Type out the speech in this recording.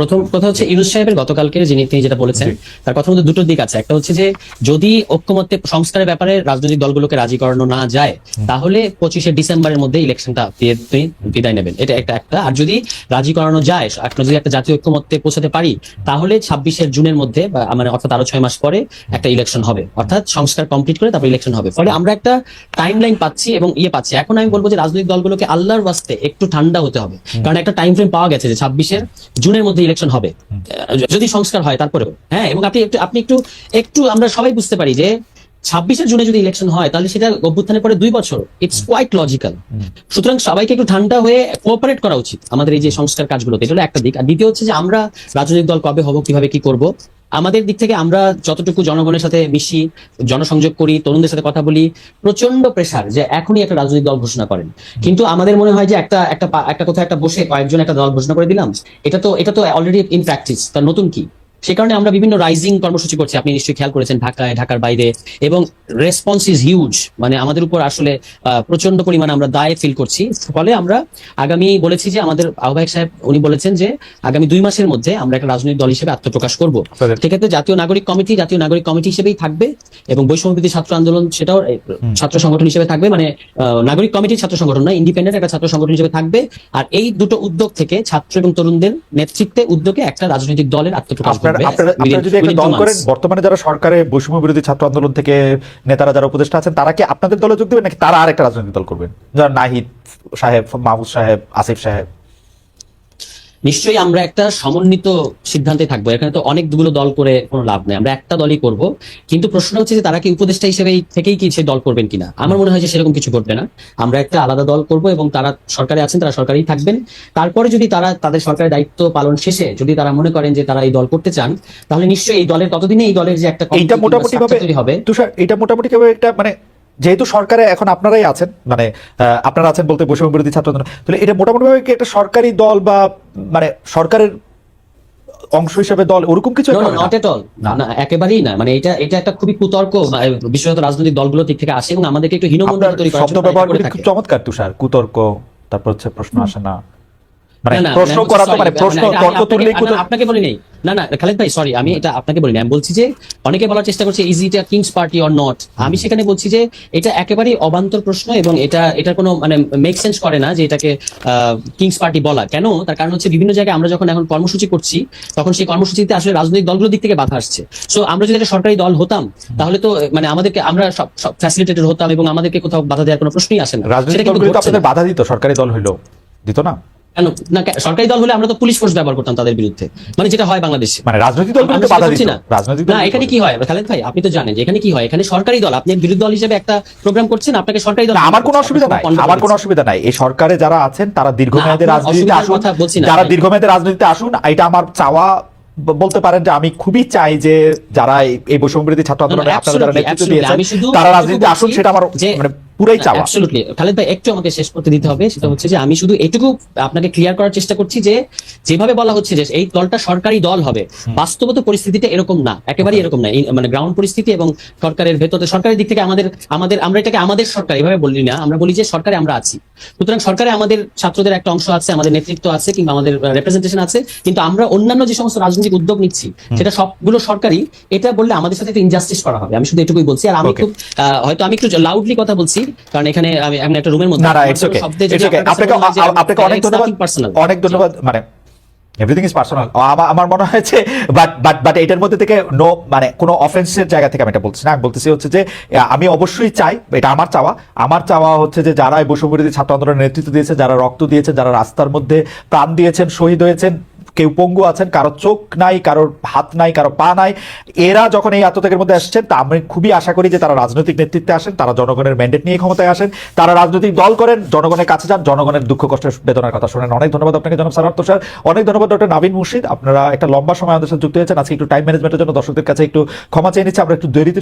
প্রথম কথা হচ্ছে ইউনুস সাহেবের গতকালকে যিনি তিনি যেটা বলেছেন তার কথার মধ্যে দুটো দিক আছে। একটা হচ্ছে যে যদি ঐক্যমত্যে সংস্কারের ব্যাপারে রাজনৈতিক দলগুলোকে রাজি করানো না যায় তাহলে পঁচিশে ডিসেম্বরের মধ্যে ইলেকশনটা দিয়ে তিনি বিদায় নেবেন। এটা একটা একটা। আর যদি রাজি করানো যায় একটা যদি একটা জাতীয় ঐক্যমত্যে পৌঁছাতে পারি তাহলে ছাব্বিশের জুনের মধ্যে বা মানে অর্থাৎ আরও ছয় মাস পরে একটা ইলেকশন হবে। অর্থাৎ সংস্কার কমপ্লিট করে তারপর ইলেকশন হবে। ফলে আমরা একটা টাইম লাইন পাচ্ছি এবং ইয়ে পাচ্ছি। এখন আমি বলব যে রাজনৈতিক দলগুলোকে আল্লাহর বাস্তে একটু ঠান্ডা হতে হবে। কারণ একটা টাইম ফ্রেম পাওয়া গেছে যে ছাব্বিশের জুনের মধ্যে ইলেকশন হবে। যদি সংস্কার হয় তারপরেও। হ্যাঁ এবং আপনি একটু আপনি একটু একটু আমরা সবাই বুঝতে পারি যে ছাব্বিশে জুনে যদি ইলেকশন হয় তাহলে সেটা অভ্যুত্থানের পরে দুই বছর। ইটস কোয়াইট লজিক্যাল সুতরাং সবাইকে একটু ঠান্ডা হয়ে কোঅপারেট করা উচিত। আমাদের এই যে সংস্কার কাজগুলোতে এটা হলো একটা দিক। আর দ্বিতীয় হচ্ছে যে আমরা রাজনৈতিক দল কবে হব কীভাবে কি করব আমাদের দিক থেকে আমরা যতটুকু জনগণের সাথে মিশি জনসংযোগ করি, তরুণদের সাথে কথা বলি প্রচণ্ড প্রেশার যে এখনই একটা রাজনৈতিক দল ঘোষণা করেন। কিন্তু আমাদের মনে হয় যে একটা একটা একটা কোথাও একটা বসে কয়েকজন একটা দল ঘোষণা করে দিলাম। এটা তো এটা তো অলরেডি ইন প্র্যাকটিস তার নতুন কি? সে কারণে আমরা বিভিন্ন রাইজিং কর্মসূচি করছি। আপনি নিশ্চয়ই খেয়াল করেছেন ঢাকায় ঢাকার বাইরে। এবং রেসপন্স ইজ হিউজ মানে আমাদের উপর আসলে প্রচণ্ড পরিমাণে আমরা দায় ফিল করছি। ফলে আমরা আগামী বলেছি যে আমাদের আহ্বায়ক সাহেব উনি বলেছেন যে আগামী দুই মাসের মধ্যে আমরা একটা রাজনৈতিক দল হিসেবে আত্মপ্রকাশ করব। আপনাদের- সেক্ষেত্রে জাতীয় নাগরিক কমিটি জাতীয় নাগরিক কমিটি হিসেবেই থাকবে এবং বৈষম্যবিধি ছাত্র আন্দোলন সেটাও ছাত্র সংগঠন হিসেবে থাকবে। মানে নাগরিক কমিটির ছাত্র সংগঠন না ইন্ডিপেন্ডেন্ট একটা ছাত্র সংগঠন হিসেবে থাকবে। আর এই দুটো উদ্যোগ থেকে ছাত্র এবং তরুণদের নেতৃত্বে উদ্যোগে একটা রাজনৈতিক দলের আত্মপ্রকাশ আপনারা করবে আপনারা within- আপনারা যদি একটা দল করেন বর্তমানে যারা সরকারে বৈষম্য বিরোধী ছাত্র আন্দোলন থেকে নেতারা যারা উপদেষ্টা আছেন তারা কি আপনাদের দলে যোগ দেবেন নাকি তারা আরেকটা রাজনৈতিক দল করবেন? যারা নাহিদ সাহেব মাহমুদ সাহেব আসিফ সাহেব। নিশ্চয়ই আমরা একটা সমন্বিত সিদ্ধান্তে থাকব। এখানে তো অনেকগুলো দল করে কোনো লাভ নেই। আমরা একটা দলই করব। কিন্তু প্রশ্ন হচ্ছে যে তারা কি উপদেষ্টা হিসেবে থেকেই কি সে দল করবেন কিনা? আমার মনে হয় যে সেরকম কিছু ঘটবে না। আমরা একটা আলাদা দল করব এবং তারা সরকারে আছেন তারা সরকারেই থাকবেন। তারপরে যদি তারা তাদের সরকারের দায়িত্ব পালন শেষে যদি তারা মনে করেন যে তারা এই দল করতে চান তাহলে নিশ্চয়ই এই দলের ততদিনে এই দলের যে একটা কিংবা মোটামুটি হবে। তুষার এটা মোটামুটি একটা মানে যেহেতু সরকারে এখন আপনারাই আছেন মানে আপনারা আছেন বলতে বৈষম্য বিরোধী ছাত্র তাহলে এটা মোটামুটি ভাবে কি একটা সরকারি দল বা মানে সরকারের অংশ হিসেবে দল ওরকম কিছু একটা হবে না? নট এট অল না। না একেবারেই না। মানে এটা এটা একটা খুবই কুতর্ক বিশেষত রাজনৈতিক দলগুলোর দিক থেকে আসে এবং আমাদেরকে একটু আপনার তৈরি করার শব্দ ব্যবহার করে খুব চমৎকার তুষার। কুতর্ক তারপর হচ্ছে প্রশ্ন আসে না, প্রশ্ন করা তো sorry, প্রশ্ন না, এটা আমি তর্ক তুললেই আপনাকে বলি নাই না না খালেদ ভাই সরি আমি এটা আপনাকে বলিনি। আমি বলছি যে অনেকে বলার চেষ্টা করছে is it king's party or not আমি সেখানে বলছি যে এটা একেবারেই অবান্তর প্রশ্ন এবং এটা কোনো মানে মেক সেন্স করে না যে এটাকে কিংস পার্টি বলা। কেন? তার কারণ হচ্ছে বিভিন্ন জায়গায় আমরা যখন এখন কর্মসূচি করছি তখন সেই কর্মসূচিতে আসলে রাজনৈতিক দলগুলোর দিক থেকে বাধা আসছে। সো আমরা যদি একটা সরকারি দল হতাম তাহলে তো মানে আমাদেরকে আমরা সব সব ফ্যাসিলিটেটেড হতাম এবং আমাদেরকে কোথাও বাধা দেওয়ার কোনো প্রশ্নই আসে না। রাজনৈতিক দলগুলো আপনাদের বাধা দিত সরকারি দল হইল দিত না? কেন? না সরকারি দল হলে আমরা তো পুলিশ ফোর্স ব্যবহার করতাম তাদের বিরুদ্ধে। মানে যেটা হয় বাংলাদেশে। মানে রাজনৈতিক দলগুলো আমরা তো বাধা করছি না। রাজনৈতিক না এখানে কি হয়? খালেদ ভাই আপনি তো জানেন যে এখানে কি হয়? এখানে সরকারি দল আপনি বিরোধী দল হিসেবে একটা প্রোগ্রাম করছেন আপনাকে সরকারি দল আমার কোনো অসুবিধা নাই। আমার কোনো অসুবিধা নাই। এই সরকারে যারা আছেন তারা দীর্ঘমেয়াদী রাজনীতিতে আসুন। যারা। দীর্ঘমেয়াদী রাজনীতিতে আসুন এটা আমার চাওয়া বলতে পারেন যে আমি খুবই চাই যে যারা এই- বৈষম্য ছাত্র আন্দোলনে আপনারা যারা নেতৃত্ব দিয়েছেন তারা রাজনীতিতে আসুন সেটা আমার মানে পুরাই চাওয়া। অ্যাবসলিউটলি খালেদ ভাই একটু আমাকে শেষ করতে দিতে হবে সেটা হচ্ছে যে আমি শুধু এটুকু আপনাকে ক্লিয়ার করার চেষ্টা করছি যে যেভাবে বলা হচ্ছে যে এই দলটা সরকারি দল হবে বাস্তবত পরিস্থিতিটা এরকম না একেবারেই এরকম না। মানে গ্রাউন্ড পরিস্থিতি এবং সরকারের ভেতরে সরকারের দিক থেকে আমাদের আমাদের আমরা এটাকে আমাদের সরকার এভাবে বলি না আমরা বলি যে সরকারে আমরা আছি। সুতরাং সরকারে আমাদের ছাত্রদের একটা অংশ আছে আমাদের নেতৃত্ব আছে কিংবা আমাদের রেপ্রেজেন্টেশন আছে কিন্তু আমরা অন্যান্য যে সমস্ত রাজনৈতিক উদ্যোগ নিচ্ছি সেটা সবগুলো সরকারি এটা বললে আমাদের সাথে ইনজাস্টিস করা হবে। আমি শুধু এটুকুই বলছি আর আমি. খুব হয়তো আমি একটু লাউডলি কথা বলছি কারণ এখানে আমি আমি একটা রুমের মধ্যে না না ইটস ওকে ইটস ওকে আপনাকে আপনাকে অনেক ধন্যবাদ অনেক ধন্যবাদ মানে এভরিথিং ইজ পার্সোনাল আমার মনে হয়েছে বাট বাট বাট এটার মধ্যে থেকে নো মানে কোনো অফেন্সের জায়গা থেকে আমি এটা বলছি না। আমি বলতেছি হচ্ছে যে আমি অবশ্যই চাই এটা আমার চাওয়া। আমার চাওয়া হচ্ছে যে যারা এই বৈষম্যবিরোধী ছাত্র আন্দোলনের নেতৃত্ব দিয়েছে যারা রক্ত দিয়েছে যারা রাস্তার মধ্যে প্রাণ দিয়েছেন শহীদ হয়েছেন কেউ পঙ্গু আছেন, কারও চোখ নাই, কারোর হাত নাই, কারও পা নাই। এরা যখন এই আত্মত্যাগের মধ্যে আসছেন, তা আমি খুবই আশা করি যে তারা রাজনৈতিক নেতৃত্বে আসেন, তারা জনগণের ম্যান্ডেট নিয়ে ক্ষমতায় আসেন। তারা রাজনৈতিক দল করেন, জনগণের কাছে যান, জনগণের দুঃখ, কষ্টের বেদনার কথা শোনেন। অনেক ধন্যবাদ আপনাকে, জনাব সারার্থ স্যার অনেক ধন্যবাদ, ডক্টর নাবিন মুর্শিদ। আপনারা একটা লম্বা সময় আমাদের সাথে যুক্ত হয়েছেন, আজকে একটু টাইম ম্যানেজমেন্টের জন্য দর্শকদের কাছে একটু ক্ষমা চেয়ে নিচ্ছি। আমরা একটু দেরিতে